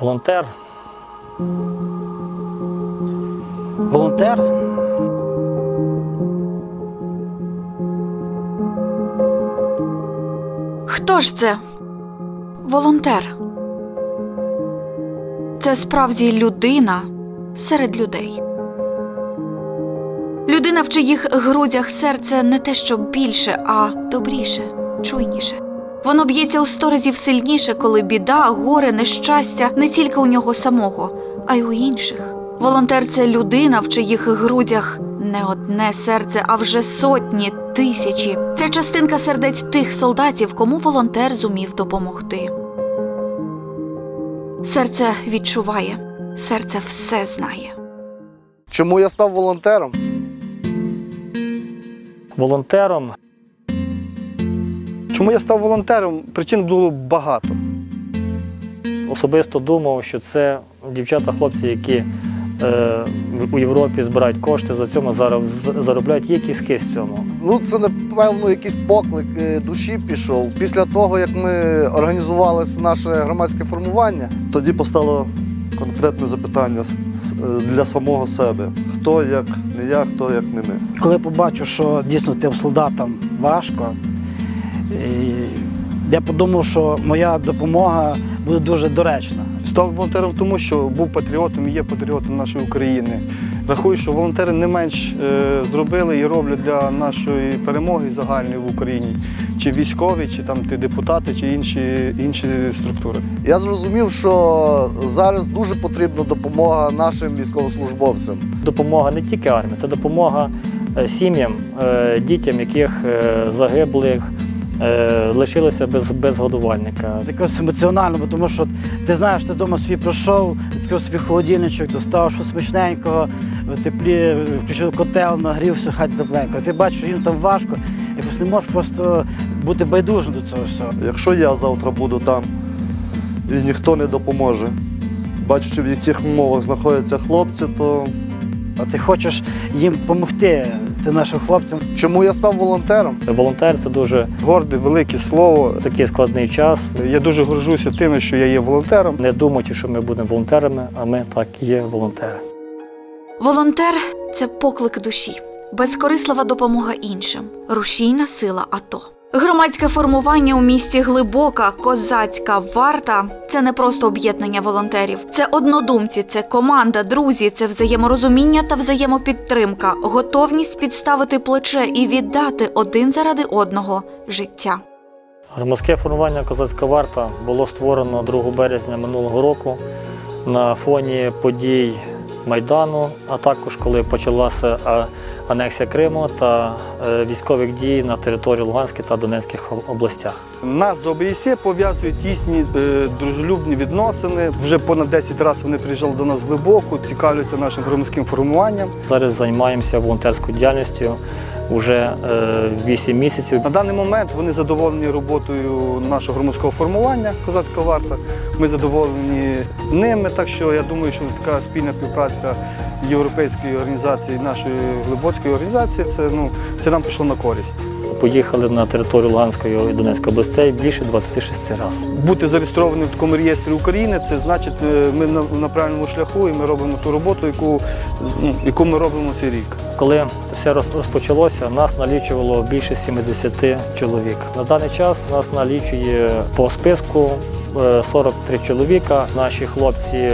Волонтер Волонтер. Хто ж це? Волонтер. Це справді людина серед людей. Людина, в чиїх грудях серце не те, що більше, а добріше, чуйніше. Воно б'ється у сто разів сильніше, коли біда, горе, нещастя не тільки у нього самого, а й у інших. Волонтер це людина, в чиїх грудях не одне серце, а вже сотні, тисячі. Це частинка сердець тих солдатів, кому волонтер зумів допомогти. Серце відчуває, серце все знає. Чому я став волонтером? волонтером Чому я став волонтером? Причин було багато. особисто думав, що це дівчата-хлопці, які е, у Європі збирають кошти, за цьому зараз заробляють. Є якийсь хист цьому. Ну, це напевно якийсь поклик е, душі пішов. Після того, як ми організували наше громадське формування, Тоді постало конкретне запитання е, для самого себе: хто як не я, хто як не ми. Коли побачив, що дійсно тим солдатам важко, я подумав, що моя допомога буде дуже доречна. Став волонтером тому, що був патріотом і є патріотом нашої України. Рахую, що волонтери не менш е, зробили і роблять для нашої перемоги загальної в Україні. Чи військові, чи там ти депутати, чи інші, інші структури. я зрозумів, що зараз дуже потрібна допомога нашим військовослужбовцям. Допомога не тільки армії, це допомога е, сім'ям, е, дітям, яких е, загиблих е, лишилися без, без годувальника. Це якось емоціонально, бо тому що ти знаєш, ти вдома собі пройшов, відкрив собі холодильничок, достав щось смачненького, в теплі, включив котел, нагрівся, хаті тепленько. Ти бачиш, що їм там важко, якось не можеш просто бути байдужим до цього всього. Якщо я завтра буду там і ніхто не допоможе, бачачи, в яких умовах знаходяться хлопці, то А ти хочеш їм допомогти, ти нашим хлопцям. Чому я став волонтером? Волонтер це дуже Горде, велике слово. такий складний час. Я дуже горжуся тим, що я є волонтером. Не думаючи, що ми будемо волонтерами, а ми так і є волонтери. Волонтер це поклик душі, безкорислива допомога іншим, рушійна сила АТО. Громадське формування у місті глибока, козацька варта це не просто об'єднання волонтерів, це однодумці, це команда, друзі, це взаєморозуміння та взаємопідтримка, готовність підставити плече і віддати один заради одного життя. Громадське формування Козацька варта було створено 2 березня минулого року на фоні подій Майдану, а також коли почалася анексія Криму та е, військових дій на території Луганської та Донецьких областях. Нас з ОБСЄ пов'язують тісні е, дружелюбні відносини. Вже понад 10 разів вони приїжджали до нас глибоко, цікавляться нашим громадським формуванням. Зараз займаємося волонтерською діяльністю вже 8 місяців. На даний момент вони задоволені роботою нашого громадського формування Козацька варта. Ми задоволені ними. Так що я думаю, що така спільна співпраця європейської організації нашої глибоцької організації це ну це нам пішло на користь. Поїхали на територію Луганської і Донецької областей більше 26 разів. Бути зареєстрованим в такому реєстрі України це значить, е, ми на, на правильному шляху і ми робимо ту роботу, яку, ну, яку ми робимо цей рік. Коли це все роз- розпочалося, нас налічувало більше 70 чоловік. На даний час нас налічує по списку е, 43 чоловіка. Наші хлопці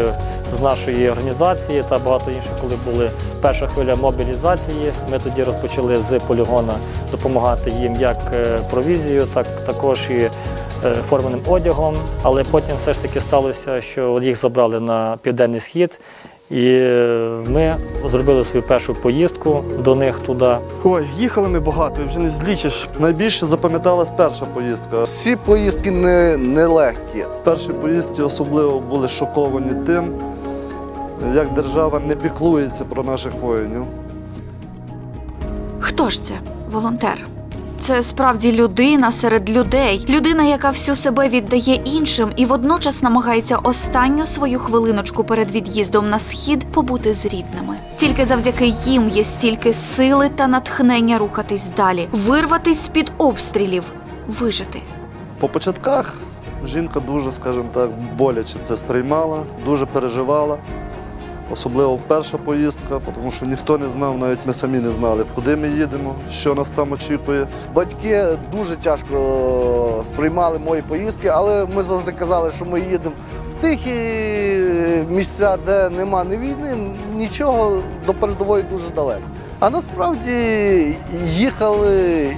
з нашої організації та багато інших, коли були перша хвиля мобілізації. Ми тоді розпочали з полігона допомагати їм як е, провізією, так також і е, форменим одягом. Але потім все ж таки сталося, що їх забрали на південний схід. І ми зробили свою першу поїздку до них туди. Ой, їхали ми багато, вже не злічиш. найбільше запам'яталась перша поїздка. Всі поїздки не, нелегкі. Перші поїздки особливо були шоковані тим, як держава не піклується про наших воїнів. Хто ж це? Волонтер. Це справді людина серед людей, людина, яка всю себе віддає іншим і водночас намагається останню свою хвилиночку перед від'їздом на схід побути з рідними. Тільки завдяки їм є стільки сили та натхнення рухатись далі, вирватись з під обстрілів, вижити. По початках жінка дуже, скажімо так, боляче це сприймала, дуже переживала. Особливо перша поїздка, тому що ніхто не знав, навіть ми самі не знали, куди ми їдемо, що нас там очікує. Батьки дуже тяжко сприймали мої поїздки, але ми завжди казали, що ми їдемо в тихі місця, де нема ні війни, нічого до передової дуже далеко. А насправді їхали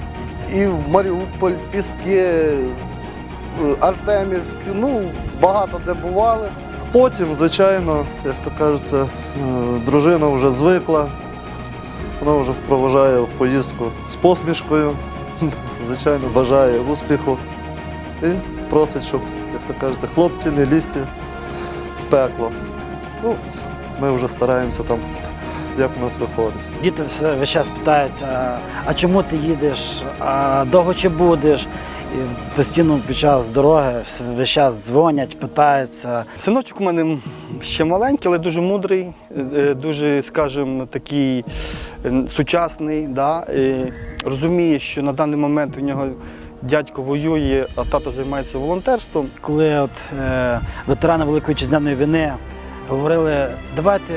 і в Маріуполь, Піски, Артемівськ, ну багато де бували. Потім, звичайно, як то кажеться, е, дружина вже звикла, вона вже проважає в поїздку з посмішкою, звичайно, бажає успіху і просить, щоб, як то кажеться, хлопці не лізьте в пекло. Ну, ми вже стараємося там, як у нас виходить. Діти все весь час питаються, а чому ти їдеш, а довго чи будеш? І постійно під час дороги весь час дзвонять, питаються. Синочок у мене ще маленький, але дуже мудрий, е, дуже, скажімо, такий е, сучасний. Да? І розуміє, що на даний момент у нього дядько воює, а тато займається волонтерством. Коли от, е, ветерани Великої Вітчизняної війни говорили, давайте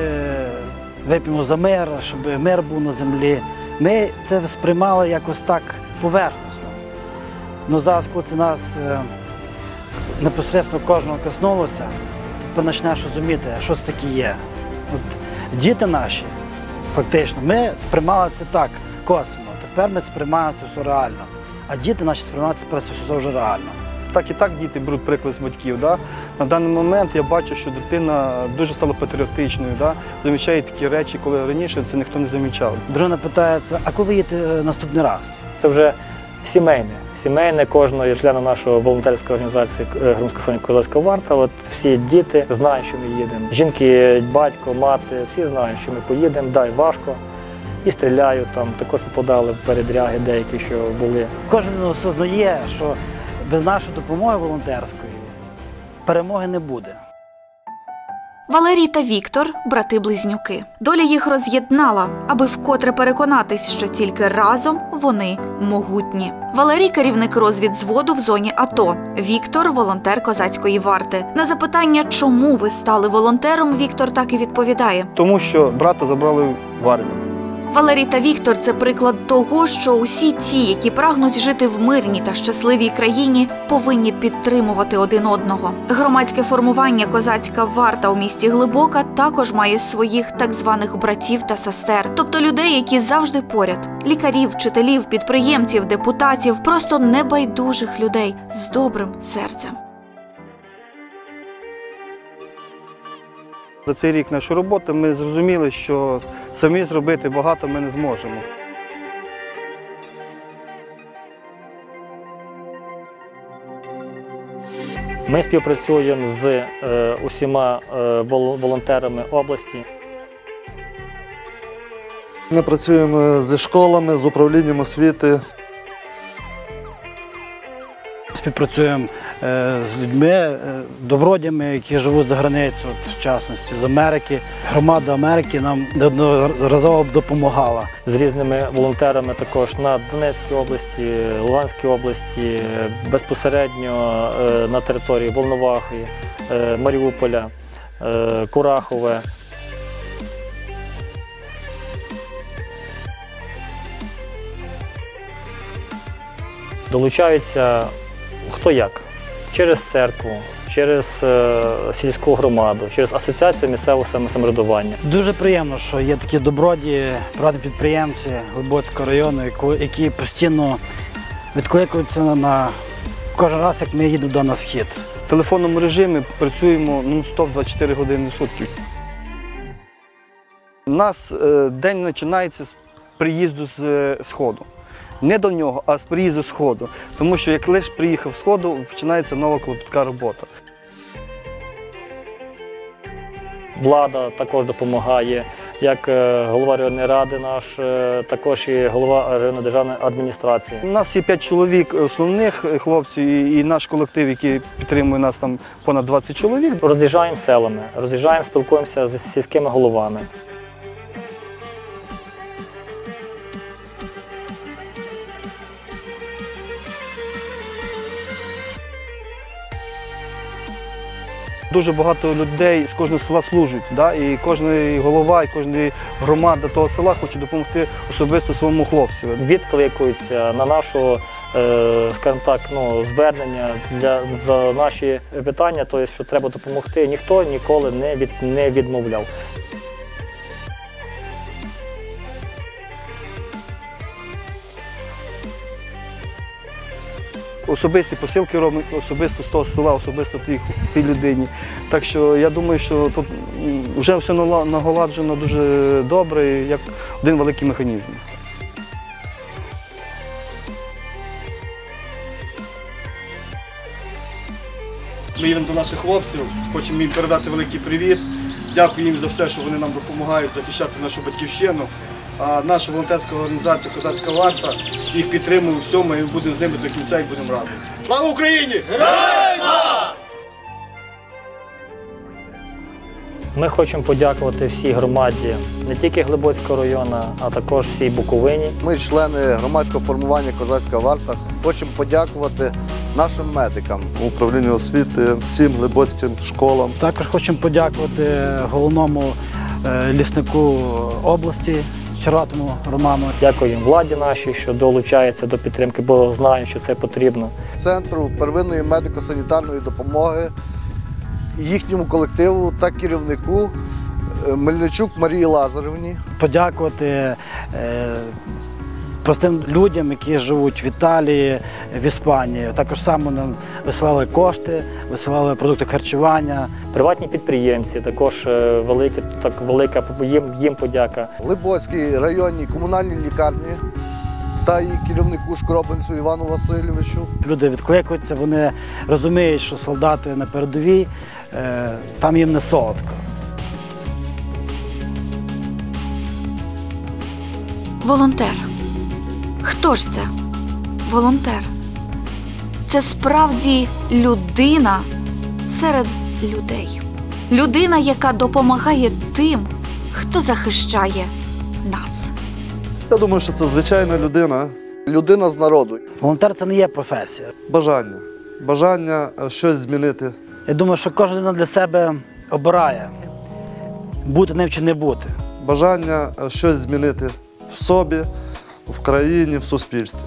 вип'ємо за мир, щоб мир був на землі. Ми це сприймали якось так поверхносно. Ну зараз, коли це нас е, непосередньо кожного коснулося, ти тепер починаєш розуміти, що це таке є. От діти наші, фактично, ми сприймали це так, косвенно. Тепер ми сприймаємо це все реально. А діти наші сприймають це все вже реально. Так і так діти беруть приклад з батьків. Да? На даний момент я бачу, що дитина дуже стала патріотичною, да? замічає такі речі, коли раніше це ніхто не замічав. Дружина питається, а коли їдете е, наступний раз? Це вже сімейне. Сімейне кожного члена нашої волонтерської організації е, Громадського фонду Козацька варта. От всі діти знають, що ми їдемо. Жінки, батько, мати, всі знають, що ми поїдемо. Дай важко. І стріляють там. Також попадали в передряги деякі, що були. Кожен осознає, що без нашої допомоги волонтерської перемоги не буде. Валерій та Віктор брати-близнюки. Доля їх роз'єднала, аби вкотре переконатись, що тільки разом вони могутні. Валерій керівник розвідзводу в зоні АТО. Віктор волонтер козацької варти. На запитання, чому ви стали волонтером, Віктор так і відповідає. Тому що брата забрали в армію. Валерій та Віктор це приклад того, що усі ті, які прагнуть жити в мирній та щасливій країні, повинні підтримувати один одного. Громадське формування Козацька варта у місті Глибока також має своїх так званих братів та сестер, тобто людей, які завжди поряд: лікарів, вчителів, підприємців, депутатів, просто небайдужих людей з добрим серцем. За цей рік нашої роботи ми зрозуміли, що самі зробити багато ми не зможемо. Ми співпрацюємо з е, усіма е, волонтерами області. Ми працюємо зі школами, з управлінням освіти. Співпрацюємо з людьми, е, добродями, які живуть за границю, в частності з Америки. Громада Америки нам неодноразово допомагала. з різними волонтерами також на Донецькій області, Луганській області, е, безпосередньо е, на території Волновахи, е, Маріуполя, е, Курахове. Долучаються хто як. Через церкву, через е, сільську громаду, через асоціацію місцевого самоврядування. Дуже приємно, що є такі добродії, приватні підприємці Глибоцького району, які постійно відкликаються на кожен раз, як ми їдемо до на схід. В телефонному режимі працюємо нон-стоп 24 години в сутки. У нас е, день починається з приїзду з е, сходу. Не до нього, а з приїзду з сходу. Тому що як лише приїхав з сходу, починається нова клопітка робота. Влада також допомагає, як е, голова районної ради наш, е, також і голова районної державної адміністрації. У нас є п'ять чоловік основних е, хлопців і наш колектив, який підтримує нас там понад 20 чоловік. Роз'їжджаємо селами, роз'їжджаємо, спілкуємося з сільськими головами. Дуже багато людей з кожного села служить. да? і кожен голова, і кожна громада того села хоче допомогти особисто своєму хлопцю. Відкликуються на нашу, е, скажімо так, ну, звернення для за наші питання, тобто, що треба допомогти. Ніхто ніколи не від не відмовляв. Особисті посилки робимо особисто з того села, особисто тій, людині. Так що я думаю, що тут вже все наголоджено дуже добре, як один великий механізм. Ми їдемо до наших хлопців, хочемо їм передати великий привіт. Дякую їм за все, що вони нам допомагають захищати нашу батьківщину. А наша волонтерська організація Козацька варта їх підтримує у всьому і ми будемо з ними до кінця і будемо разом. Слава Україні! Ми хочемо подякувати всій громаді не тільки Глибоцького району, а також всій Буковині. Ми, члени громадського формування Козацька варта, хочемо подякувати нашим медикам. Управлінню освіти, всім глибоцьким школам. Також хочемо подякувати головному е, ліснику області Черватому Роману. Дякуємо владі нашій, що долучається до підтримки, бо знаємо, що це потрібно. Центру первинної медико-санітарної допомоги, їхньому колективу та керівнику е, Мельничук Марії Лазарівні. Подякувати е, простим людям, які живуть в Італії, в Іспанії. Також само нам висилали кошти, висилали продукти харчування. Приватні підприємці також е, велике, так велика їм, їм подяка. Глибоцькій районній комунальній лікарні та її керівнику Шкробинцю Івану Васильовичу. Люди відкликаються, вони розуміють, що солдати на передовій, е, там їм не солодко. Волонтер. Хто ж це? Волонтер. Це справді людина серед людей. Людина, яка допомагає тим, хто захищає нас. Я думаю, що це звичайна людина, Людина з народу. Волонтер це не є професія. бажання. Бажання е, щось змінити. Я думаю, що кожна людина для себе обирає бути ним чи не бути. Бажання е, щось змінити в собі, в країні, в суспільстві.